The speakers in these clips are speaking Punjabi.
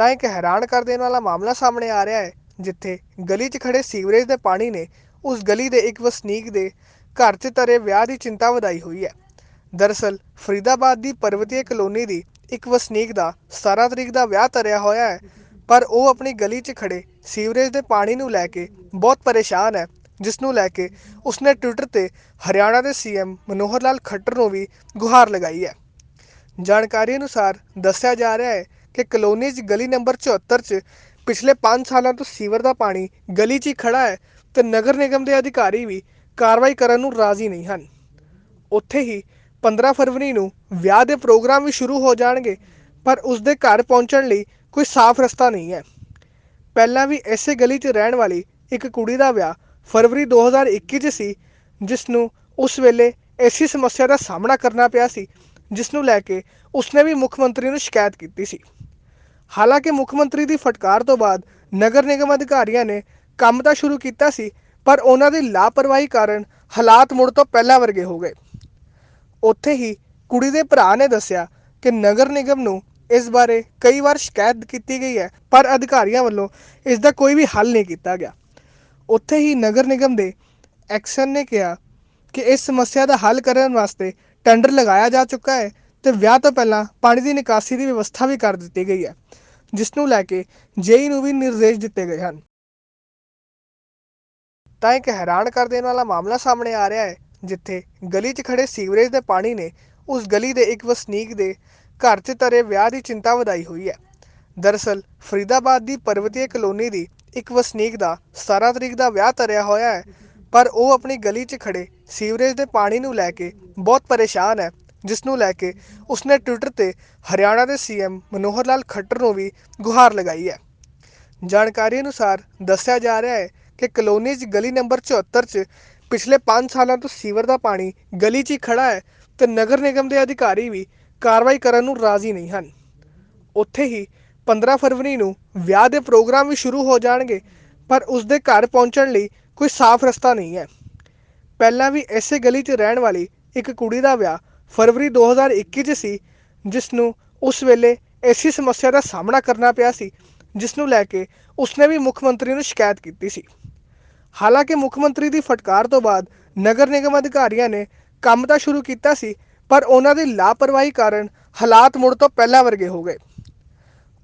ਤਾਂ ਇੱਕ ਹੈਰਾਨ ਕਰ ਦੇਣ ਵਾਲਾ ਮਾਮਲਾ ਸਾਹਮਣੇ ਆ ਰਿਹਾ ਹੈ, ਜਿੱਥੇ ਗਲੀ 'ਚ ਖੜੇ ਸੀਵਰੇਜ ਦੇ ਪਾਣੀ ਨੇ ਉਸ ਗਲੀ ਦੇ ਇੱਕ ਵਸਨੀਕ ਦੇ ਘਰ 'ਚ ਤਰੇ ਵਿਆਹ ਦੀ ਚਿੰਤਾ ਵਧਾਈ ਹੋਈ ਹੈ। ਦਰਅਸਲ ਫਰੀਦਾਬਾਦ ਦੀ ਪਰਵਤੀਏ ਕਲੋਨੀ ਦੀ ਇੱਕ ਵਸਨੀਕ ਦਾ 17 ਤਰੀਕ ਦਾ ਵਿਆਹ ਤਰਿਆ ਹੋਇਆ ਹੈ, ਪਰ ਉਹ ਆਪਣੀ ਗਲੀ 'ਚ ਖੜੇ ਸੀਵਰੇਜ ਦੇ ਪਾਣੀ ਨੂੰ ਲੈ ਕੇ ਬਹੁਤ ਪਰੇਸ਼ਾਨ ਹੈ ਜਿਸ ਨੂੰ ਲੈ ਕੇ ਉਸਨੇ ਟਵਿੱਟਰ ਤੇ ਹਰਿਆਣਾ ਦੇ ਸੀਐਮ ਮਨੋਹਰ ਲਾਲ ਖੱਟਰ ਨੂੰ ਵੀ ਗੁਹਾਰ ਲਗਾਈ ਹੈ। ਜਾਣਕਾਰੀ ਅਨੁਸਾਰ ਦੱਸਿਆ ਜਾ ਰਿਹਾ ਹੈ ਕਿ ਕਲੋਨੀ 'ਚ ਗਲੀ ਨੰਬਰ 74 'ਚ ਪਿਛਲੇ 5 ਸਾਲਾਂ ਤੋਂ ਸੀਵਰ ਦਾ ਪਾਣੀ ਗਲੀ 'ਚ ਹੀ ਖੜਾ ਹੈ ਤੇ ਨਗਰ ਨਿਗਮ ਦੇ ਅਧਿਕਾਰੀ ਵੀ ਕਾਰਵਾਈ ਕਰਨ ਨੂੰ ਰਾਜ਼ੀ ਨਹੀਂ ਹਨ। ਉੱਥੇ ਹੀ 15 ਫਰਵਰੀ ਨੂੰ ਵਿਆਹ ਦੇ ਪ੍ਰੋਗਰਾਮ ਵੀ ਸ਼ੁਰੂ ਹੋ ਜਾਣਗੇ, ਪਰ ਉਸ ਦੇ ਘਰ ਪਹੁੰਚਣ ਲਈ ਕੋਈ ਸਾਫ਼ ਰਸਤਾ ਨਹੀਂ ਹੈ। ਪਹਿਲਾਂ ਵੀ ਇਸੇ ਗਲੀ 'ਚ ਰਹਿਣ ਵਾਲੀ ਇੱਕ ਕੁੜੀ ਦਾ ਵਿਆਹ ਫਰਵਰੀ 2021 'ਚ ਸੀ, ਜਿਸ ਨੂੰ ਉਸ ਵੇਲੇ ਐਸੀ ਸਮੱਸਿਆ ਦਾ ਸਾਹਮਣਾ ਕਰਨਾ ਪਿਆ ਸੀ, ਜਿਸ ਨੂੰ ਲੈ ਕੇ ਉਸਨੇ ਵੀ ਮੁੱਖ ਮੰਤਰੀ ਨੂੰ ਸ਼ਿਕਾਇਤ ਕੀਤੀ ਸੀ। ਹਾਲਾਂਕਿ ਮੁੱਖ ਮੰਤਰੀ ਦੀ ਫਟਕਾਰ ਤੋਂ ਬਾਅਦ ਨਗਰ ਨਿਗਮ ਅਧਿਕਾਰੀਆਂ ਨੇ ਕੰਮ ਤਾਂ ਸ਼ੁਰੂ ਕੀਤਾ ਸੀ, ਪਰ ਉਹਨਾਂ ਦੀ ਲਾਪਰਵਾਹੀ ਕਾਰਨ ਹਾਲਾਤ ਮੁੜ ਤੋਂ ਪਹਿਲਾਂ ਵਰਗੇ ਹੋ ਗਏ। ਉੱਥੇ ਹੀ ਕੁੜੀ ਦੇ ਭਰਾ ਨੇ ਦੱਸਿਆ ਕਿ ਨਗਰ ਨਿਗਮ ਨੂੰ ਇਸ ਬਾਰੇ ਕਈ ਵਾਰ ਸ਼ਿਕਾਇਤ ਕੀਤੀ ਗਈ ਹੈ, ਪਰ ਅਧਿਕਾਰੀਆਂ ਵੱਲੋਂ ਇਸ ਦਾ ਕੋਈ ਵੀ ਹੱਲ ਨਹੀਂ ਕੀਤਾ ਗਿਆ। ਉੱਥੇ ਹੀ ਨਗਰ ਨਿਗਮ ਦੇ ਐਕਸ਼ਨ ਨੇ ਕਿਹਾ ਕਿ ਇਸ ਸਮੱਸਿਆ ਦਾ ਹੱਲ ਕਰਨ ਵਾਸਤੇ ਟੈਂਡਰ ਲਗਾਇਆ ਜਾ ਚੁੱਕਾ ਹੈ ਤੇ ਵਿਆਹ ਤੋਂ ਪਹਿਲਾਂ ਪਾਣੀ ਦੀ ਨਿਕਾਸੀ ਦੀ ਵਿਵਸਥਾ ਵੀ ਕਰ ਦਿੱਤੀ ਗਈ ਹੈ। ਜਿਸ ਨੂੰ ਲੈ ਕੇ ਜੇਈ ਨੂੰ ਵੀ ਨਿਰਦੇਸ਼ ਦਿੱਤੇ ਗਏ ਹਨ। ਤਾਂ ਇੱਕ ਹੈਰਾਨ ਕਰ ਦੇਣ ਵਾਲਾ ਮਾਮਲਾ ਸਾਹਮਣੇ ਆ ਰਿਹਾ ਹੈ, ਜਿੱਥੇ ਗਲੀ 'ਚ ਖੜੇ ਸੀਵਰੇਜ ਦੇ ਪਾਣੀ ਨੇ ਉਸ ਗਲੀ ਦੇ ਇੱਕ ਵਸਨੀਕ ਦੇ ਘਰ 'ਚ ਤਰੇ ਵਿਆਹ ਦੀ ਚਿੰਤਾ ਵਧਾਈ ਹੋਈ ਹੈ। ਦਰਅਸਲ ਫਰੀਦਾਬਾਦ ਦੀ ਪਰਵਤੀਏ ਕਲੋਨੀ ਦੀ ਇੱਕ ਵਸਨੀਕ ਦਾ 17 ਤਰੀਕ ਦਾ ਵਿਆਹ ਤਰਿਆ ਹੋਇਆ ਹੈ, ਪਰ ਉਹ ਆਪਣੀ ਗਲੀ 'ਚ ਖੜੇ ਸੀਵਰੇਜ ਦੇ ਪਾਣੀ ਨੂੰ ਲੈ ਕੇ ਬਹੁਤ ਪਰੇਸ਼ਾਨ ਹੈ। ਜਿਸ ਨੂੰ ਲੈ ਕੇ ਉਸਨੇ ਟਵਿੱਟਰ ਤੇ ਹਰਿਆਣਾ ਦੇ ਸੀਐਮ ਮਨੋਹਰ ਲਾਲ ਖੱਟਰ ਨੂੰ ਵੀ ਗੁਹਾਰ ਲਗਾਈ ਹੈ। ਜਾਣਕਾਰੀ ਅਨੁਸਾਰ ਦੱਸਿਆ ਜਾ ਰਿਹਾ ਹੈ ਕਿ ਕਲੋਨੀ 'ਚ ਗਲੀ ਨੰਬਰ 74 'ਚ ਪਿਛਲੇ 5 ਸਾਲਾਂ ਤੋਂ ਸੀਵਰ ਦਾ ਪਾਣੀ ਗਲੀ 'ਚ ਹੀ ਖੜਾ ਹੈ ਤੇ ਨਗਰ ਨਿਗਮ ਦੇ ਅਧਿਕਾਰੀ ਵੀ ਕਾਰਵਾਈ ਕਰਨ ਨੂੰ ਰਾਜ਼ੀ ਨਹੀਂ ਹਨ। ਉੱਥੇ ਹੀ 15 ਫਰਵਰੀ ਨੂੰ ਵਿਆਹ ਦੇ ਪ੍ਰੋਗਰਾਮ ਵੀ ਸ਼ੁਰੂ ਹੋ ਜਾਣਗੇ, ਪਰ ਉਸ ਦੇ ਘਰ ਪਹੁੰਚਣ ਲਈ ਕੋਈ ਸਾਫ਼ ਰਸਤਾ ਨਹੀਂ ਹੈ। ਪਹਿਲਾਂ ਵੀ ਇਸੇ ਗਲੀ 'ਚ ਰਹਿਣ ਵਾਲੀ ਇੱਕ ਕੁੜੀ ਦਾ ਵਿਆਹ ਫਰਵਰੀ 2021 'ਚ ਸੀ ਜਿਸ ਨੂੰ ਉਸ ਵੇਲੇ ਐਸੀ ਸਮੱਸਿਆ ਦਾ ਸਾਹਮਣਾ ਕਰਨਾ ਪਿਆ ਸੀ ਜਿਸ ਨੂੰ ਲੈ ਕੇ ਉਸਨੇ ਵੀ ਮੁੱਖ ਮੰਤਰੀ ਨੂੰ ਸ਼ਿਕਾਇਤ ਕੀਤੀ ਸੀ। ਹਾਲਾਂਕਿ ਮੁੱਖ ਮੰਤਰੀ ਦੀ ਫਟਕਾਰ ਤੋਂ ਬਾਅਦ ਨਗਰ ਨਿਗਮ ਅਧਿਕਾਰੀਆਂ ਨੇ ਕੰਮ ਤਾਂ ਸ਼ੁਰੂ ਕੀਤਾ ਸੀ, ਪਰ ਉਹਨਾਂ ਦੀ ਲਾਪਰਵਾਹੀ ਕਾਰਨ ਹਾਲਾਤ ਮੁੜ ਤੋਂ ਪਹਿਲਾਂ ਵਰਗੇ ਹੋ ਗਏ।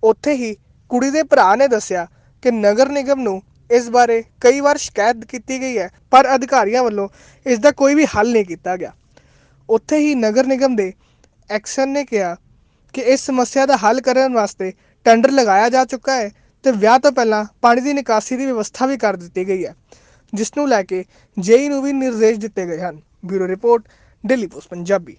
ਉੱਥੇ ਹੀ ਕੁੜੀ ਦੇ ਭਰਾ ਨੇ ਦੱਸਿਆ ਕਿ ਨਗਰ ਨਿਗਮ ਨੂੰ ਇਸ ਬਾਰੇ ਕਈ ਵਾਰ ਸ਼ਿਕਾਇਤ ਕੀਤੀ ਗਈ ਹੈ, ਪਰ ਅਧਿਕਾਰੀਆਂ ਵੱਲੋਂ ਇਸ ਦਾ ਕੋਈ ਵੀ ਹੱਲ ਨਹੀਂ ਕੀਤਾ ਗਿਆ। ਉੱਥੇ ਹੀ ਨਗਰ ਨਿਗਮ ਦੇ ਐਕਸ਼ਨ ਨੇ ਕਿਹਾ ਕਿ ਇਸ ਸਮੱਸਿਆ ਦਾ ਹੱਲ ਕਰਨ ਵਾਸਤੇ ਟੈਂਡਰ ਲਗਾਇਆ ਜਾ ਚੁੱਕਾ ਹੈ ਤੇ ਵਿਆਹ ਤੋਂ ਪਹਿਲਾਂ ਪਾਣੀ ਦੀ ਨਿਕਾਸੀ ਦੀ ਵਿਵਸਥਾ ਵੀ ਕਰ ਦਿੱਤੀ ਗਈ ਹੈ, ਜਿਸ ਨੂੰ ਲੈ ਕੇ ਜੇਈ ਨੂੰ ਵੀ ਨਿਰਦੇਸ਼ ਦਿੱਤੇ ਗਏ ਹਨ। Bureau report, Delhi post, Punjabi.